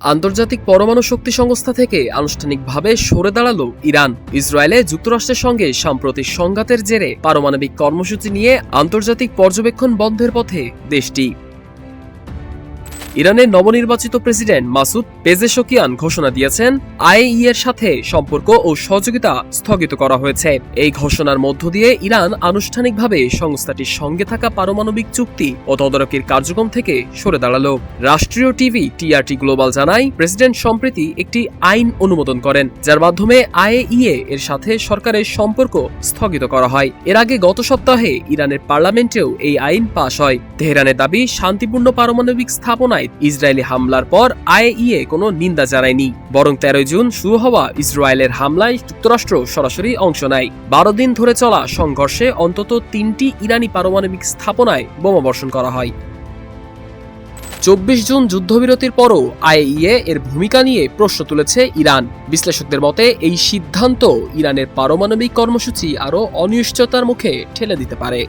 আন্তর্জাতিক পরমাণু শক্তি সংস্থা থেকে আনুষ্ঠানিকভাবে সরে দাঁড়াল ইরান। ইসরায়েলে যুক্তরাষ্ট্রের সঙ্গে সাম্প্রতিক সংঘাতের জেরে পারমাণবিক কর্মসূচি নিয়ে আন্তর্জাতিক পর্যবেক্ষণ বন্ধের পথে দেশটি। ইরানের নবনির্বাচিত প্রেসিডেন্ট মাসুদ পেজেশকিয়ান ঘোষণা দিয়েছেন আইএই এর সাথে সম্পর্ক ও সহযোগিতা স্থগিত করা হয়েছে। এই ঘোষণার মধ্য দিয়ে ইরান আনুষ্ঠানিকভাবে সংস্থাটির সঙ্গে থাকা পারমাণবিক চুক্তি ও তদারকির কার্যক্রম থেকে সরে দাঁড়াল। রাষ্ট্রীয় টিভি টিআরটি গ্লোবাল জানায়, প্রেসিডেন্ট সম্প্রতি একটি আইন অনুমোদন করেন, যার মাধ্যমে আইএইএ এর সাথে সরকারের সম্পর্ক স্থগিত করা হয়। এর আগে গত সপ্তাহে ইরানের পার্লামেন্টেও এই আইন পাশ হয়। তেহরানের দাবি, শান্তিপূর্ণ পারমাণবিক স্থাপনায় ইসরায়েলি হামলার পর আইএইএ কোনো নিন্দা জানায়নি। বরং তেরোই জুন শুরু হওয়া ইসরায়েলের হামলায় যুক্তরাষ্ট্র সরাসরি অংশ নেয়। বারো দিন ধরে চলা সংঘর্ষে অন্তত তিনটি ইরানি পারমাণবিক স্থাপনায় বোমা বর্ষণ করা হয়। চব্বিশ জুন যুদ্ধবিরতির পরও আইএইএ এর ভূমিকা নিয়ে প্রশ্ন তুলেছে ইরান। বিশ্লেষকদের মতে, এই সিদ্ধান্ত ইরানের পারমাণবিক কর্মসূচি আরও অনিশ্চয়তার মুখে ঠেলে দিতে পারে।